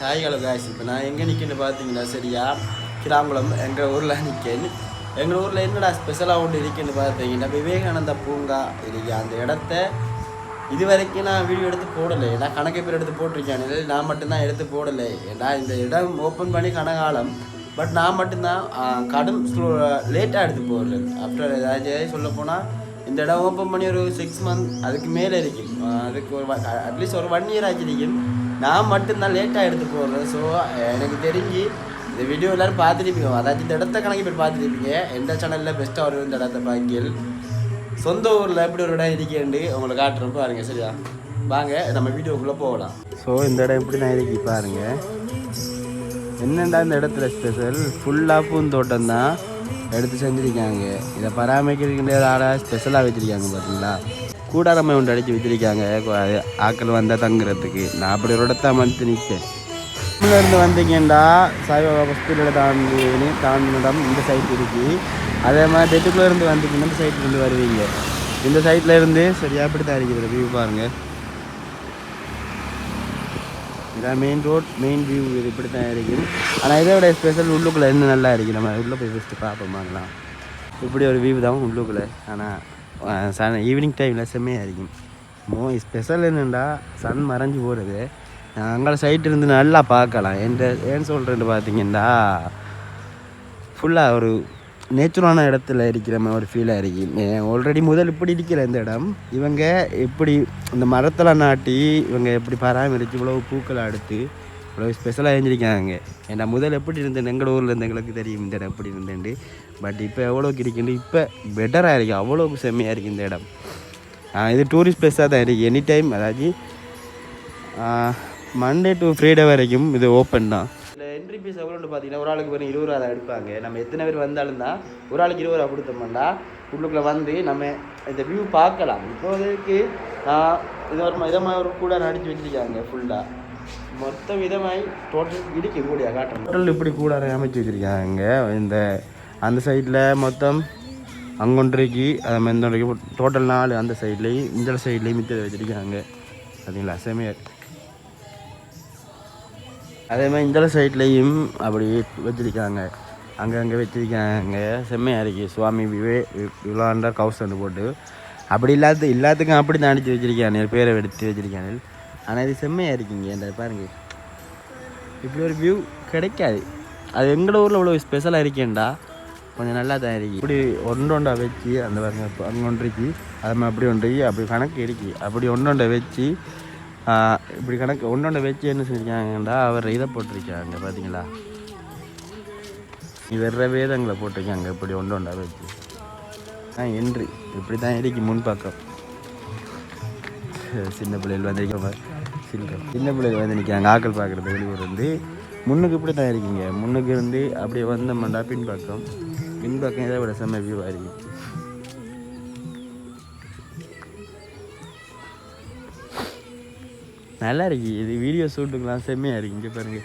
ஹாய்களோ guys இப்போ நான் எங்கே நிற்கேன்னு பார்த்தீங்கன்னா சரியா? கிராங்குளம் எங்கள் ஊரில் நிற்கேன் எங்கள் ஊரில் என்னடா ஸ்பெஷலாக ஒன்று இருக்குன்னு பார்த்தீங்கன்னா விவேகானந்தா பூங்கா இருக்கு. அந்த இடத்த இது வரைக்கும் நான் வீடியோ எடுத்து போடலை. ஏன்னா கணக்கு பேர் எடுத்து போட்டிருக்கேன். நான் மட்டும்தான் எடுத்து போடலை. ஏன்னா இந்த இடம் ஓப்பன் பண்ணி கனகாலம் பட் நான் மட்டும்தான் கடும் கடும் லேட்டாக எடுத்து போடுறேன். ஆஃப்டர் ஏதாச்சும் சொல்ல போனால் இந்த இடம் ஓப்பன் பண்ணி ஒரு சிக்ஸ் மந்த் அதுக்கு மேலே இருக்கும் அதுக்கு ஒரு அட்லீஸ்ட் ஒரு ஒன் இயர் ஆச்சு இருக்கும் நான் மட்டும்தான் லேட்டாக எடுத்து போடுறேன் ஸோ எனக்கு தெரிஞ்சு இந்த வீடியோ எல்லோரும் பார்த்துருப்பீங்க. அதாச்சும் இந்த இடத்த கணக்கு பேர் பார்த்துருப்பீங்க. எந்த சேனலில் பெஸ்ட்டாக வரும் இந்த இடத்த பாக்கியல் சொந்த ஊரில் எப்படி ஒரு இடம் இருக்கேன்ட்டு உங்களை காட்டுறோம் பாருங்க சரியா? வாங்க நம்ம வீடியோக்குள்ளே போகலாம். ஸோ இந்த இடம் எப்படி நான் இருக்கி பாருங்க. என்னெண்டா இந்த இடத்துல ஸ்பெஷல் ஃபுல்லாக பூந்தோட்டம் தான் எடுத்து செஞ்சுருக்காங்க. இதை பராமரிக்கிறதுக்கு ஆளாக ஸ்பெஷலாக வச்சுருக்காங்க பார்த்தீங்களா கூடாரமை ஒன்று அடித்து வித்திருக்காங்க. ஆட்கள் வந்தால் தங்குறதுக்கு. நான் அப்படி ரொடத்தான் வந்து நிற்பேன் இருந்து வந்தீங்கன்னா சாய்பாபா ஹாஸ்பிட்டலை தாண்டி தாண்டின இந்த சைட் இருக்கு. அதே மாதிரி டெட்டுக்குள்ளே இருந்து வந்தீங்கன்னா இந்த சைட்ல இருந்து வருவீங்க. இந்த சைட்ல இருந்து சரியா அப்படி தான் இருக்குது வியூ பாருங்க. இதான் மெயின் ரோட் மெயின் வியூ இது இப்படி தான் இருக்கும். ஆனால் இதை விட ஸ்பெஷல் உள்ளுக்குள்ளே இன்னும் நல்லா இருக்குது நம்ம உள்ளே போய் ஃபஸ்ட்டு பார்ப்போம் வாங்கலாம் இப்படி ஒரு வியூ தான் உள்ளுக்குள்ளே. ஆனால் சன் ஈவினிங் டைமில் செம்மையாக இருக்கும் மோ ஸ்பெஷல் என்னென்னா சன் மறைஞ்சு போகிறது அங்கே சைட் இருந்து நல்லா பார்க்கலாம் எந்த ஏன்னு சொல்கிறேன்னு பார்த்தீங்கன்னா ஃபுல்லாக ஒரு நேச்சுரலான இடத்துல இருக்கிற மாதிரி ஒரு ஃபீலாக இருக்கு ஆல்ரெடி முதல் இப்படி இருக்கிற இந்த இடம் இவங்க எப்படி இந்த மரத்தில் நாட்டி இவங்க எப்படி பராமரித்து இவ்வளோ பூக்களை அடுத்து இவ்வளோ ஸ்பெஷலாக எழுந்திருக்காங்க ஏன்னா முதல் எப்படி இருந்தேன் எங்களோட ஊரில் இருந்து எங்களுக்கு தெரியும் இந்த இடம் எப்படி இருந்தேன்ட்டு. பட் இப்போ எவ்வளோக்கு இருக்குன்னு இப்போ பெட்டராக இருக்கு. அவ்வளோக்கு செம்மையாக இருக்குது இந்த இடம். இது டூரிஸ்ட் பிளேஸாக தான் இருக்குது எனி டைம் அதாவது மண்டே டு ஃப்ரைடே வரைக்கும் இது ஓப்பன் தான். இதில் என்ட்ரி ஃபீஸ் எவ்வளோன்னு பார்த்தீங்கன்னா ஒரு ஆளுக்கு வரும் இருபது ரூபா தான் எடுப்பாங்க. நம்ம எத்தனை பேர் வந்தாலும் தான் ஒரு ஆளுக்கு இருபது ரூபா கொடுத்தோம்னா உள்ளுக்குள்ளே வந்து நம்ம இந்த வியூ பார்க்கலாம். இப்போதைக்கு இது ஒரு விதமாக ஒரு கூட நடிச்சு வச்சிருக்காங்க ஃபுல்லாக மொத்த விதமாய் டோட்டல் இடிக்க கூடிய காட்டம் டோட்டல் இப்படி கூட அமைச்சு வச்சிருக்காங்க. இந்த அந்த சைடில் மொத்தம் அங்கொன்றைக்கு அது மாதிரி இந்த டோட்டல் நாலு அந்த சைட்லேயும் இந்த சைட்லேயும் மித்த வச்சிருக்காங்க. பார்த்தீங்களா செமையர் அதே மாதிரி இந்த சைட்லேயும் அப்படி வச்சிருக்காங்க. அங்கங்கே வச்சிருக்காங்க. செம்மையாக இருக்குது சுவாமி விவே விளாண்டா கவுசன் போட்டு. அப்படி இல்லாத எல்லாத்துக்கும் அப்படி தான் அடித்து வச்சுருக்கானே பேரை எடுத்து வச்சுருக்கானே ஆனால் இது செம்மையாக இருக்கீங்க. அந்த பாருங்க. இப்படி ஒரு வியூ கிடைக்காது. அது எங்களோட ஊரில் இவ்வளோ ஸ்பெஷலாக இருக்கேன்டா. கொஞ்சம் நல்லா தான் இருக்கு. இப்படி ஒன்றொண்டா வச்சு அந்த பாருங்க அங்கே ஒன்றைக்கு அது மாதிரி அப்படி ஒன்றைக்கு அப்படி கணக்கு இருக்கு. அப்படி ஒன்றொண்டை வச்சு இப்படி கணக்கு ஒன்றொண்டை வச்சு என்ன செஞ்சுருக்காங்கடா அவர் இதை போட்டிருக்காங்க பார்த்தீங்களா வேற வேதங்களை போட்டிருக்காங்க இப்படி ஒன்று ஒன்றா வச்சு. ஆ என்று இப்படி தான் இருக்கு முன்பக்கம் சின்ன பிள்ளைகள் வந்து நிற்க சின்ன பிள்ளைகள் வந்து நிற்கிறாங்க ஆக்கள் பார்க்குறது வெளியூர் வந்து முன்னுக்கு இப்படி தான் இருக்கீங்க. முன்னுக்கு இருந்து அப்படியே வந்தோம்னா பின்பக்கம் பின்பக்கம் இதை விட செம்ம வியூவாக இருக்கு. நல்லா இருக்கு. இது வீடியோ ஷூட்டுக்கெலாம் செம்மையாக இருக்கு. இங்கே பாருங்க.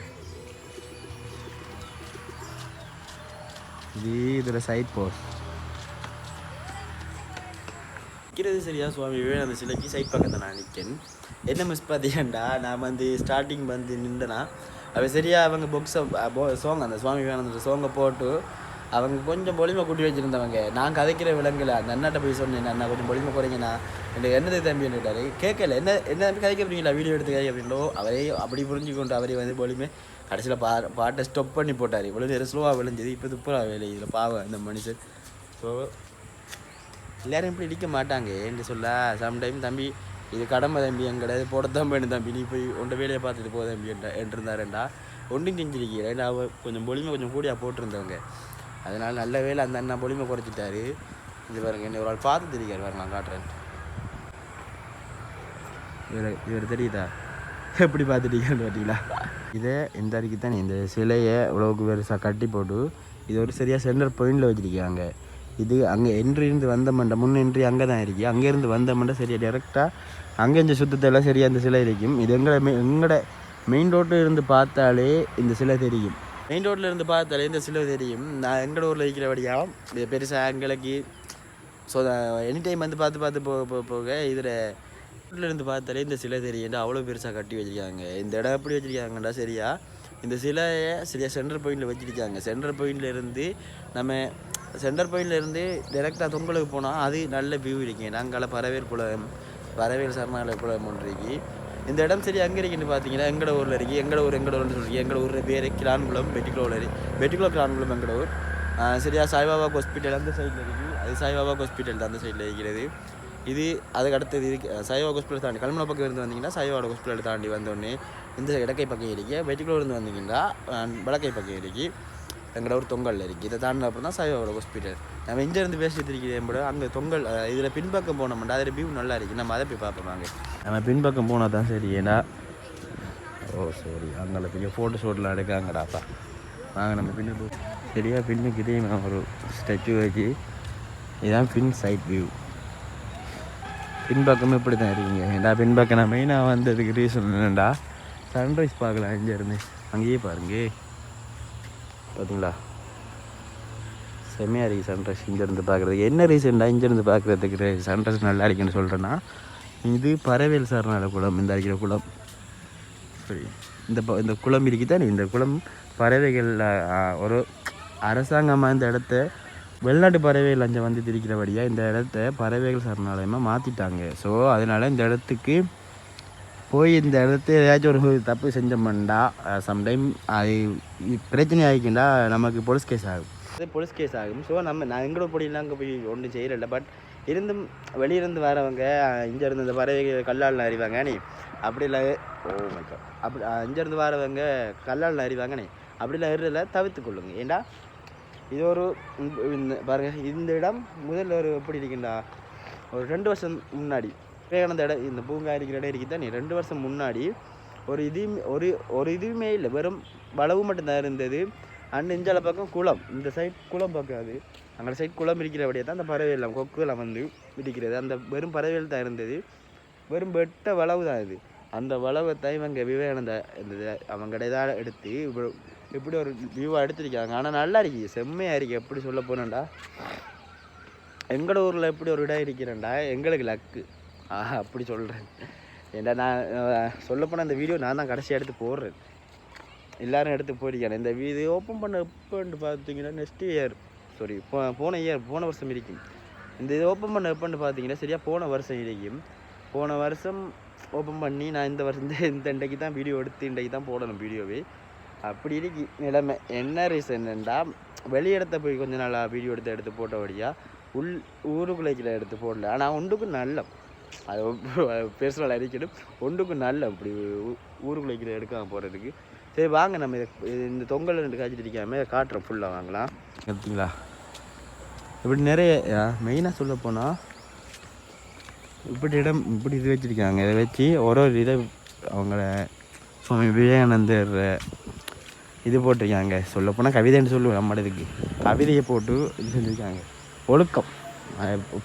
இது இதில் சைட் போஸ்ட் நிற்கிறது சரியா சுவாமி விவேகானந்த சிலைக்கு சைட் பக்கத்தில் நான் நிற்கேன் என்ன மிஸ் பார்த்தீங்கன்னா நான் வந்து ஸ்டார்டிங் வந்து நின்றேனா அவ சரியா அவங்க புக்ஸை சோங்க அந்த சுவாமி விவேகானந்த சோங்கை போட்டு அவங்க கொஞ்சம் பொலிமை கூட்டி வச்சுருந்தவங்க நான் கதைக்கிற விலங்குல அந்த அண்ணாட்ட போய் சொன்னேன் அண்ணா கொஞ்சம் பொலிமை குறைங்கண்ணா எனக்கு என்னது தம்பின்னு கேட்டாரு கேட்கல என்ன என்ன தம்பி கதைக்க அப்படிங்களா வீடியோ எடுத்து கதை அப்படின்னோ அவரே அப்படி புரிஞ்சுக்கொண்டு அவரே வந்து பொலிமை கடைசியில் பா பாட்டை ஸ்டாப் பண்ணி போட்டார் இவ்வளோ நேரம் ஸ்லோவாக விளைஞ்சது இப்போ துப்புரா வேலை இதில் பாவம் இந்த மனுஷன் ஸோ எல்லோரும் இப்படி இடிக்க மாட்டாங்க. என்று சொல்ல சம்டைம் தம்பி இது கடமை தம்பி என் இது போடத்தான் வேணும் தம்பி. நீ போய் உண்ட வேலையை பார்த்துட்டு போ தம்பி என்ற என்றிருந்தாருண்டா ஒன்றும் செஞ்சிருக்கிறேன் அவ கொஞ்சம் பொலிமை கொஞ்சம் கூடியாக போட்டிருந்தவங்க. அதனால் நல்ல வேலை அந்த அண்ணா பொலிமை குறைச்சிட்டாரு. இது பாருங்க என்ன ஒரு ஆள் பார்த்து தெரியாது பாருங்க நான் காட்டுறேன். இவர் இவர் தெரியுதா? எப்படி பார்த்துட்டீங்கன்னு பார்த்தீங்களா? இதை இந்த அருகே தானே இந்த சிலையை இவ்வளோக்கு பெருசாக கட்டி போட்டு இது ஒரு சரியாக சென்டர் பாயிண்டில் வச்சுருக்காங்க. இது அங்கே என்றிருந்து இருந்து வந்த மண்டை முன் என்றி அங்கே தான் இருக்கு. அங்கேருந்து வந்த மண்டை சரியாக டேரெக்டாக அங்கே இந்த சுத்தத்தை எல்லாம் சரியாக இந்த சிலை இருக்கும் இது எங்களை மெ எங்களோட மெயின் ரோட்டில் இருந்து பார்த்தாலே இந்த சிலை தெரியும். மெயின் ரோட்டில் இருந்து பார்த்தாலே இந்த சிலை தெரியும். நான் எங்கள் ஊரில் இருக்கிறபடியாக இது பெருசாக எங்களுக்கு ஸோ எனி டைம் வந்து பார்த்து பார்த்து போக போக போக இதில் இருந்து பார்த்தாலே இந்த சிலை தெரியும். அவ்வளோ பெருசாக கட்டி வச்சிருக்காங்க. இந்த இடம் எப்படி வச்சுருக்காங்கடா சரியா? இந்த சிலையை சரியாக சென்டர் பாயிண்டில் வச்சிருக்காங்க. சென்டர் பாயிண்ட்ல இருந்து நம்ம சென்டர் பாயிண்ட்லேருந்து டேரெக்டாக தொங்கலுக்கு போனால் அது நல்ல வியூ இருக்கு. நாங்கள் பறவையல் குளம் பறவையல் சரணாலய குளம் ஒன்று இருக்கு. இந்த இடம் சரி அங்கே இருக்குன்னு பார்த்தீங்கன்னா எங்கட ஊரில் இருக்குது எங்கட ஊர் எங்கட ஊர்னு சொல்லி எங்கட ஊர் பேர் கிளான்குளம் பெட்டிக்குளம் இருக்குது பெட்டிக்குளம் கிளான்குளம் எங்கட ஊர்? சரியா சாய்பாபா ஹாஸ்பிட்டல் அந்த சைடில் இருக்குது அது சாய்பாபா ஹாஸ்பிட்டல் அந்த சைடில் இருக்கிறது. இது அதுக்கு அடுத்தது இருக்கு. சாய்பாபா ஹாஸ்பிட்டல் தாண்டி கல்மனை பக்கம் இருந்து வந்தீங்கன்னா சாய்பாபா ஹாஸ்பிட்டல் தாண்டி வந்தோடனே இந்த இடக்கை பக்கம் இருக்கு. வெட்டிக்குள்ளே இருந்து வந்தீங்கன்னா வடக்கை பக்கம் இருக்கு. எங்களோட ஒரு தொங்கல் இருக்குது இதை தாண்டின அப்புறம் தான் சாய்பாபா ஹாஸ்பிட்டல் நம்ம இங்கேருந்து பேசிட்டு இருக்கிறேன் கூட அங்கே தொங்கல் இதில் பின்பக்கம் போனோம்னா அதில் வியூ நல்லா இருக்குது நம்ம அதை போய் பார்ப்போம் வாங்க. நம்ம பின்பக்கம் போனால் தான் சரி. ஏன்னா ஓ சரி அங்கே பெரிய ஃபோட்டோ ஷூட்லாம் எடுக்காங்கடாப்பா வாங்க நம்ம பின்ன போ சரியா பின்னுக்கு ஒரு ஸ்டெச்சு வச்சு. இதுதான் பின் சைட் வியூ பின்பக்கம் இப்படி தான் இருக்கீங்க. ஏன்டா பின்பக்கம் நான் மெயினாக வந்ததுக்கு ரீசன் என்னடா? சன்ரைஸ் பார்க்கலாம் இங்கே இருந்து. அங்கேயே பாருங்க. பார்த்தீங்களா செம்மையாக இருக்குது சன்ரைஸ் இங்கேருந்து பார்க்குறதுக்கு என்ன ரீசெண்டாக இங்கேருந்து பார்க்குறதுக்கு சன்ரைஸ் நல்லா இருக்குன்னு சொல்கிறேன்னா இது பறவைகள் சரணால குளம் இந்த அடிக்கிற குளம். சரி இந்த ப- இந்த குளம் இருக்குதானே இந்த குளம் பறவைகள் ஒரு அரசாங்கமாக இந்த இடத்த வெளிநாட்டு பறவைகள் அங்கே வந்து திரிக்கிறபடியாக இந்த இடத்த பறவைகள் சரணாலயமாக மாற்றிட்டாங்க ஸோ அதனால் இந்த இடத்துக்கு போய் இந்த இடத்த ஏதாச்சும் ஒரு தப்பு செஞ்சோம்னா சம்டைம் அது பிரச்சனை ஆகிக்கிண்டா நமக்கு போலீஸ் கேஸ் ஆகும். அது போலீஸ் கேஸ் ஆகும். ஸோ நம்ம நான் எங்களோட பொடியெல்லாம் அங்கே போய் ஒன்றும் செய்யலை பட் இருந்தும் வெளியிருந்து வரவங்க இங்கே இருந்து இந்த பறவைகள் கல்லால் அறிவாங்க நீ அப்படி இல்லை ஓ மை அப்படி இங்கேருந்து வரவங்க கல்லால் அறிவாங்க நீ அப்படிலாம் ஏறுறதில்ல தவிர்த்து கொள்ளுங்க. ஏண்டா? இது ஒரு பாருங்கள் இந்த பாருங்க இந்த இடம் முதல்ல ஒரு எப்படி இருக்குண்டா? ஒரு ரெண்டு வருஷம் முன்னாடி விவேகானந்த இடம் இந்த பூங்கா இருக்கிற இடம் இருக்குது? தானே ரெண்டு வருஷம் முன்னாடி ஒரு இது ஒரு ஒரு இதுவுமே இல்லை. வெறும் வளவு மட்டும்தான் இருந்தது. அண்ட் இஞ்சால பக்கம் குளம். இந்த சைட் குளம் பக்கம் அது. அங்கே சைட் குளம் இருக்கிறபடியே தான் அந்த பறவை எல்லாம் கொக்கு எல்லாம் வந்து இருக்கிறது. அந்த வெறும் பறவைகள் தான் இருந்தது. வெறும் வெட்ட வளவு தான் இது அந்த வளவை தான் இவங்க விவேகானந்த இந்த அவங்க இதாக எடுத்து இப்போ இப்படி ஒரு வியூவாக எடுத்துருக்காங்க. ஆனால் நல்லா இருக்கு செம்மையாக இருக்குது. எப்படி சொல்ல போனேன்டா? எங்களோட ஊரில் எப்படி ஒரு இடம் இருக்கிறேன்டா. எங்களுக்கு லக்கு ஆஹா அப்படி சொல்கிறேன் ஏன்டா நான் சொல்லப்போனால் இந்த வீடியோ நான் தான் கடைசி எடுத்து போடுறேன். எல்லாரும் எடுத்து போயிருக்கேன் இந்த வீடியோ ஓப்பன் பண்ண எப்போன்னு பார்த்தீங்கன்னா நெக்ஸ்ட் இயர் சாரி போ போன இயர் போன வருஷம் இருக்கும் இந்த இது ஓப்பன் பண்ண எப்போன்னு பார்த்தீங்கன்னா சரியாக போன வருஷம் இருக்கும் போன வருஷம் ஓப்பன் பண்ணி நான் இந்த வருஷம் இந்த இன்றைக்கு தான் வீடியோ எடுத்து இன்றைக்கு தான் போடணும் வீடியோவே அப்படி இருக்கு நிலைமை. என்ன ரீசன் என்னடா வெளியிடத்த போய் கொஞ்ச நாளாக வீடியோ எடுத்து எடுத்து போட்டபடியா உள் ஊருக்குள்ளைக்கில் எடுத்து போடல. ஆனால் ஒன்றுக்கு நல்ல அது பெருசாக அடிக்கணும் ஒன்றுக்கு நல்ல இப்படி ஊ- ஊருக்குள்ளைக்கில் எடுக்காம போகிறதுக்கு சரி வாங்க நம்ம இதை இந்த தொங்கல் ரெண்டு காய்ச்சிட்டு இருக்காம இதை காட்டுறோம் ஃபுல்லாக வாங்கலாம். எடுத்தீங்களா? இப்படி நிறைய மெயினாக சொல்ல போனால் இப்படி இடம் இப்படி இது வச்சுருக்காங்க. இதை வச்சு ஒரு ஒரு இதை அவங்கள சுவாமி விவேகானந்தர் இது போட்டிருக்காங்க. சொல்லப்போனால் கவிதைன்னு சொல்லுவேன் நம்ம இதுக்கு கவிதையை போட்டு இது செஞ்சுருக்காங்க. ஒழுக்கம்.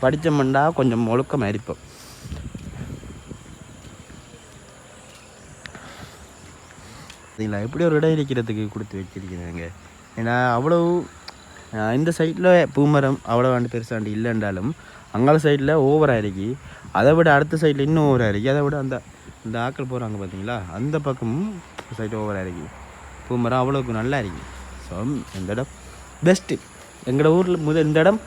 படித்தோம்னா கொஞ்சம் ஒழுக்கம் அரிப்போம் சரிங்களா எப்படி ஒரு இடம் இருக்கிறதுக்கு கொடுத்து வச்சிருக்கிறாங்க? ஏன்னா அவ்வளவு இந்த சைடில் பூமரம் அவ்வளோ ஆண்டு பெருசாண்டு இல்லைன்றாலும் அங்கால சைடில் ஓவராக இருக்கு அதை விட அடுத்த சைடில் இன்னும் ஓவராக இருக்கு அதை விட அந்த இந்த ஆக்கள் போகிறாங்க பார்த்தீங்களா? அந்த பக்கமும் சைடு ஓவராக இருக்கு பூமரம் அவ்வளோக்கு நல்லா இருக்கு ஸோ இந்த இடம் பெஸ்ட்டு எங்களோட ஊரில் முதல் இந்த இடம்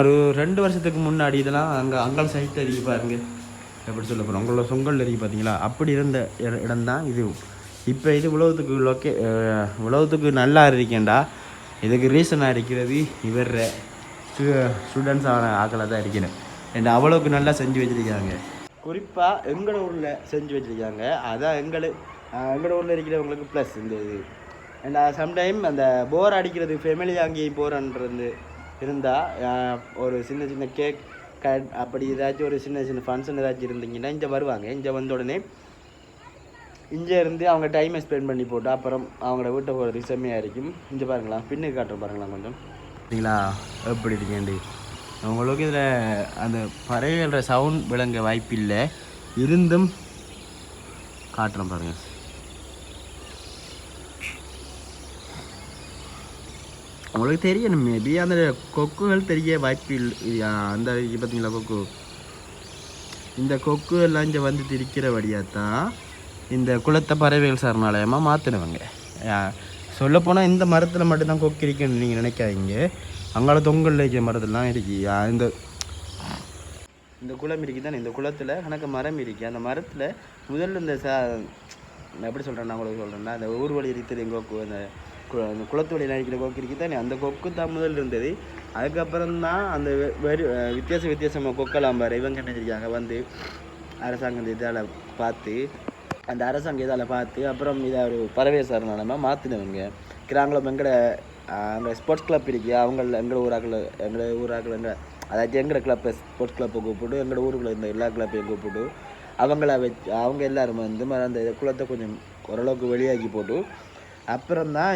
ஒரு ரெண்டு வருஷத்துக்கு முன்னாடி இதெல்லாம் அங்கே அங்கால சைட்டில் இருக்கு பாருங்க. எப்படி சொல்ல போகிறோம் உங்களோட சொங்கல் இருக்கு பார்த்தீங்களா? அப்படி இருந்த இடம் தான் இது. இப்போ இது உலகத்துக்கு லொக்கே உலகத்துக்கு நல்லா இருக்கேன்டா. இதுக்கு ரீசனாக இருக்கிறது இவர் ஸ்டூடெண்ட்ஸ் ஆன ஆக்களை தான் இருக்கிறேன் என்ன அவ்வளோக்கு நல்லா செஞ்சு வச்சுருக்காங்க. குறிப்பாக எங்களோட ஊரில் செஞ்சு வச்சுருக்காங்க. அதான் எங்களை எங்களோட ஊரில் இருக்கிறவங்களுக்கு ப்ளஸ் இந்த இது. அண்ட் சம்டைம் அந்த போர் அடிக்கிறது ஃபெமிலி அங்கேயும் போகிறன்றது இருந்தால் ஒரு சின்ன சின்ன கேக் கட் அப்படி ஏதாச்சும் ஒரு சின்ன சின்ன ஃபங்க்ஷன் ஏதாச்சும் இருந்தீங்கன்னா இங்கே வருவாங்க. இங்கே வந்த உடனே இங்கே இருந்து அவங்க டைமை ஸ்பெண்ட் பண்ணி போட்டு அப்புறம் அவங்களோட வீட்டை போகிறதுக்கு செம்மையாக இருக்கும். இங்கே பாருங்களா பின்னுக்கு காட்டுறேன் பாருங்களா கொஞ்சம். சரிங்களா எப்படி இருக்கேன்டி உங்களுக்கு இதில் அந்த பறவைகள சவுண்ட் விளங்க வாய்ப்பில்லை. இருந்தும் காட்டுறேன் பாருங்க. உங்களுக்கு தெரியணும் மேபி அந்த கொக்குகள் தெரிய வாய்ப்பு இல்லை அந்த பார்த்தீங்களா கொக்கு? இந்த கொக்கு எல்லாம் இங்கே வந்து திரிக்கிறபடியாக தான் இந்த குளத்தை பறவைகள் சரணாலயமாக மாற்றினவங்க சொல்லப்போனால் இந்த மரத்தில் மட்டும்தான் கொக்கு இருக்குன்னு நீங்கள் நினைக்காதீங்க. அங்கால தொங்கல் இருக்கிற மரத்துலலாம் இருக்கு. இந்த இந்த குளம் இருக்கு தானே இந்த குளத்தில் கணக்கு மரம் இருக்கு. அந்த மரத்தில் முதல்ல இந்த சா நான் எப்படி சொல்கிறேன் நான் உங்களுக்கு சொல்கிறேன்னா அந்த ஊர் வழி இருக்குது எங்கள் கொக்கு அந்த கு- அந்த குளத்து வழியில் இருக்கிற கொக்கு இருக்கு தானே அந்த கொக்கு தான் முதல் இருந்தது. அதுக்கப்புறம் தான் அந்த வெ- வெறு வித்தியாச வித்தியாசமாக கொக்கெல்லாம் பாரு இவங்க என்ன செஞ்சிருக்காங்க வந்து அரசாங்கம் இதால் பார்த்து அந்த அரசாங்க இதால் பார்த்து அப்புறம் இதை ஒரு பறவை சரணாலயமாக மாற்றினவங்க கிராங்குளம் எங்கட அங்கே ஸ்போர்ட்ஸ் கிளப் இருக்கு. அவங்க எங்களோட ஊராக்கில் எங்களோட ஊராக்கில் எங்கள் அதாச்சும் எங்களோட கிளப்பை ஸ்போர்ட்ஸ் கிளப்பை கூப்பிட்டு எங்களோட ஊருக்குள்ள இருந்த எல்லா கிளப்பையும் கூப்பிட்டு அவங்கள வச்சு அவங்க எல்லாரும் வந்து ம- அந்த குளத்தை கொஞ்சம் ஓரளவுக்கு வெளியாக்கி போட்டு அப்புறம் தான்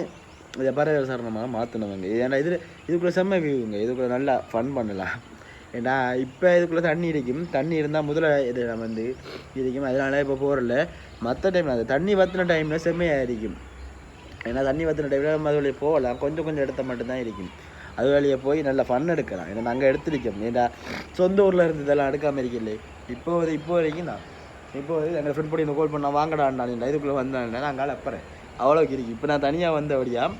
இதை பறவை சரணமாக மாற்றினவங்க ஏன்னா இது இதுக்குள்ளே செம்ம வியூங்க இதுக்குள்ளே நல்லா ஃபன் பண்ணலாம். ஏன்னா இப்போ இதுக்குள்ளே தண்ணி இருக்கும் தண்ணி இருந்தால் முதல்ல இது நம்ம வந்து இருக்கும் அதனால இப்போ போகிறல மற்ற டைமில் அந்த தண்ணி வற்றின டைமில் செம்மையாக இருக்கும் ஏன்னா தண்ணி வற்றின டைமில் நம்ம அது வழியே போகலாம். கொஞ்சம் கொஞ்சம் இடத்த மட்டும்தான் இருக்கும் அது வழியே போய் நல்லா ஃபன் எடுக்கலாம். ஏன்னா நாங்கள் எடுத்துருக்கோம். ஏன்னா சொந்த ஊரில் இருந்து இதெல்லாம் எடுக்காமல் இருக்கல இப்போ வந்து இப்போ வரைக்கும் தான். இப்போ வந்து எங்கள் ஃப்ரெண்ட் படி கால் பண்ணா வாங்கடாண்டான் இதுக்குள்ளே வந்தாண்டா நாங்கள் அப்புறம் அவ்வளோக்கு இருக்கு. இப்போ நான் தனியாக வந்தபடியாக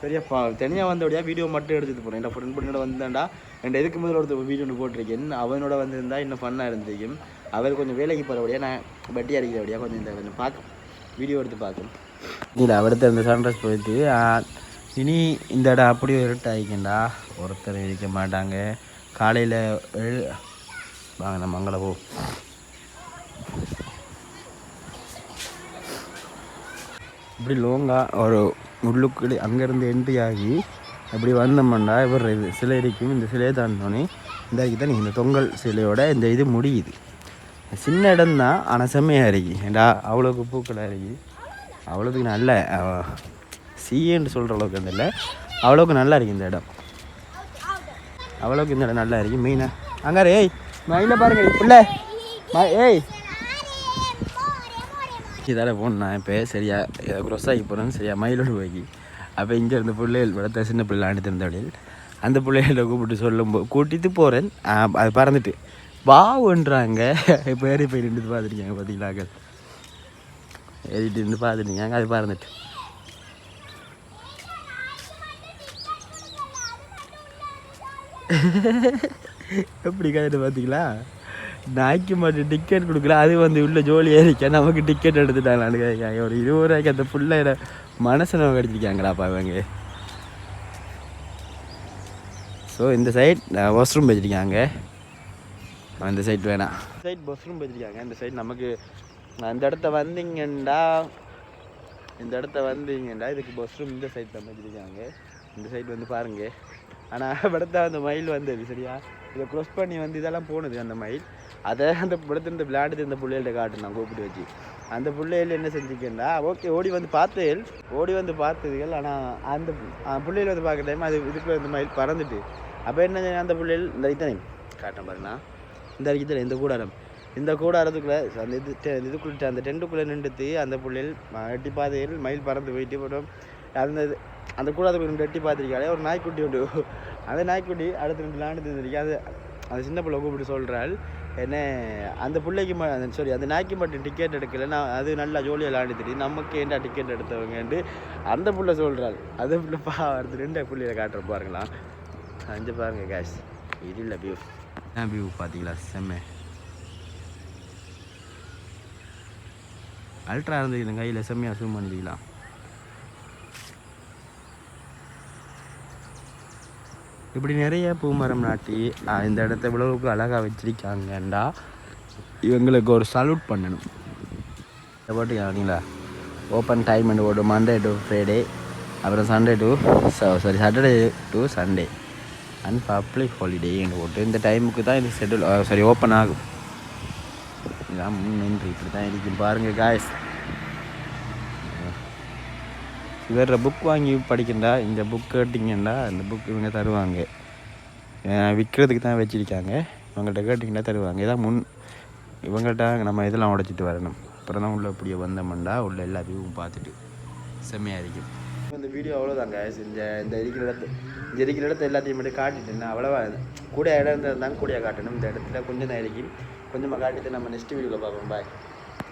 சரியாப்பா தனியாக வந்தபடியா வீடியோ மட்டும் எடுத்துட்டு போகிறேன் என் ஃப்ரெண்ட் பண்ணியோட வந்தேன்டா. என் இதுக்கு முதல்ல ஒருத்தர் வீடியோ ஒன்று போட்டிருக்கேன் அவனோட வந்திருந்தா இன்னும் ஃபன்னாக இருந்திருக்கும். அவர் கொஞ்சம் வேலைக்கு போகிறபடியா நான் வட்டி அடிக்கிறபடியா கொஞ்சம் இந்த கொஞ்சம் பார்க்க வீடியோ எடுத்து பார்க்கணும். இல்லை அவர்த்த இந்த சன்ரைஸ் போயிட்டு இனி இந்த இடம் அப்படியே இருட்டு ஆகிக்கண்டா ஒருத்தர் இருக்க மாட்டாங்க. காலையில் எழு வாங்க நம்ம அங்கே போ. இப்படி லோங்காக ஒரு உள்ளுக்குள்ளே அங்கேருந்து என்ட்ரி ஆகி அப்படி வந்தோம்னா இவர் இது சிலை இருக்கும் இந்த சிலையை தாண்டோன்னே இந்த தான் இந்த தொங்கல் சிலையோட இந்த இது முடியுது. சின்ன இடம் தான் ஆனால் செம்மையாக இருக்கு. ஏண்டா அவ்வளோக்கு பூக்களாக இருக்கு. அவ்வளோத்துக்கு நல்ல சீன்னு சொல்கிற அளவுக்கு அந்த இல்லை அவ்வளோக்கு நல்லா இருக்கு இந்த இடம். அவ்வளோக்கு இந்த இடம் நல்லா இருக்கு. மெயினாக அங்கே ஏய் மயில பாருங்க பிள்ளை. ஏய் இதால் போனேன் இப்போ சரியா க்ரொஸ் ஆகி போகிறேன் சரியா மயிலோடு போய் அப்போ இங்கே இருந்த பிள்ளைகள் வளர்த்த சின்ன பிள்ளை அனுப்பியிருந்தவழில் அந்த பிள்ளைகளை கூப்பிட்டு சொல்லும் போ கூட்டிட்டு போகிறேன் அது பறந்துட்டு வாவுன்றாங்க இப்போ ஏறி போய் நின்று பார்த்துருக்காங்க பார்த்தீங்களா ஏறிட்டு இருந்து பார்த்துட்டீங்க அது பறந்துட்டு. எப்படி கதைட்டு பார்த்தீங்களா நாய்க்கு மட்டும் டிக்கெட் கொடுக்கல அது வந்து உள்ள ஜோலியாக இருக்க? நமக்கு டிக்கெட் எடுத்துட்டாங்களான்னு கேட்காங்க ஒரு இருபது ரூபாய்க்கு அந்த பிள்ளையோட மனசை நம்ம கடிச்சிருக்காங்களாப்பா இவங்க. ஸோ இந்த சைட் வாஷ்ரூம் வச்சுருக்காங்க. அந்த சைட் வேணாம். சைட் வாஷ்ரூம் வச்சுருக்காங்க. இந்த சைட் நமக்கு அந்த இடத்த வந்தீங்கண்டா. இந்த இடத்த வந்தீங்கண்டா. இதுக்கு பஸ்ரூம் இந்த சைட் தான் வச்சுருக்காங்க. இந்த சைட் வந்து பாருங்கள் ஆனால் படத்தை அந்த மயில் வந்தது சரியா? இதை க்ளோஸ் பண்ணி வந்து இதெல்லாம் போனது அந்த மயில் அதை அந்த படத்துல இந்த விளையாடுது இந்த பிள்ளைகள்ட்ட காட்டு நான் கூப்பிட்டு வச்சு அந்த பிள்ளைகள் என்ன செஞ்சுக்கேன்டா ஓகே ஓடி வந்து பார்த்தேன் ஓடி வந்து பார்த்ததுகள் ஆனால் அந்த பிள்ளைகள் வந்து பார்க்குற டைம் அது இதுக்கு இந்த மயில் பறந்துட்டு அப்போ என்ன அந்த பிள்ளைகள் இந்த இத்தனை காட்டேன் பாருங்கண்ணா இந்த அறிக்கை இந்த கூடாரம் இந்த கூடாரத்துக்குள்ளே அந்த இது டெ- இதுக்குள்ள அந்த டென்ட்டுக்குள்ளே நின்றுட்டு அந்த பிள்ளைகள் எட்டி பாதையில் மயில் பறந்து போயிட்டு போட்டோம் அந்த இது- அந்த கூடாரத்துக்குள்ள நின்று எட்டி பார்த்துருக்காளே ஒரு நாய்க்குட்டி உண்டு அந்த நாய்க்குட்டி அடுத்து ரெண்டு விளாண்டு இருந்திருக்கு அது அந்த சின்ன பிள்ளை கூப்பிட்டு சொல்கிறாள் என்ன அந்த பிள்ளைக்கு மட்டும் சாரி அந்த நாய்க்கு மட்டும் டிக்கெட் எடுக்கல நான் அது நல்லா ஜோலியாக விளாண்டுட்டு நமக்கு ஏன்டா டிக்கெட் எடுத்தவங்கன்ட்டு அந்த பிள்ளை சொல்கிறாள் அந்த புள்ள பா அடுத்து ரெண்டு பிள்ளைய காட்டுற பாருங்களா. அஞ்சு பாருங்க கேஷ் இது இல்லை வியூ என்ன வியூ பார்த்தீங்களா? செம்ம. அல்ட்ரா இருந்தது கையில் செம்மையாக ஜூம் பண்ணிக்கலாம் இப்படி நிறைய பூமரம் நாட்டி இந்த இடத்த இவ்வளவுக்கு அழகாக வச்சிருக்காங்கண்டா. இவங்களுக்கு ஒரு சல்யூட் பண்ணணும். இதை போட்டுக்காங்களா ஓப்பன் டைம் அண்ட் ஓடும் மண்டே டு ஃப்ரைடே அப்புறம் Sunday to sorry Saturday to Sunday and public holiday போட்டு இந்த டைமுக்கு தான் இது ஷெட்யூல் சாரி ஓப்பன் ஆகும். இதான் முன்னின்று இப்படி தான் இருக்குது. பாருங்கள் காய்ஸ் வேறு புக் வாங்கி படிக்கின்றா இந்த புக் கேட்டிங்கன்னா இந்த புக் இவங்க தருவாங்க. விற்கிறதுக்கு தான் வச்சிருக்காங்க. இவங்கள்ட்ட கேட்டிங்கன்னா தருவாங்க. இதான் முன் இவங்கள்ட்ட நம்ம இதெல்லாம் உடைச்சிட்டு வரணும். அப்புறம் தான் உள்ளே அப்படியே வந்தோம்னா உள்ள எல்லா வியூவும் பார்த்துட்டு செம்மையாக இருக்கும். இந்த வீடியோ அவ்வளோதாங்க இந்த இந்த இருக்கிற இடத்து இந்த இருக்கிற இடத்த எல்லாத்தையும் மட்டும் காட்டிட்டேன் அவ்வளோவா கூட இடம் இருந்தால் கூட காட்டணும். இந்த இடத்துல கொஞ்சம் தான் இருக்கும் கொஞ்சமாக காட்டிட்டு நம்ம நெக்ஸ்ட் வீடியோவில் பார்ப்போம். பாய்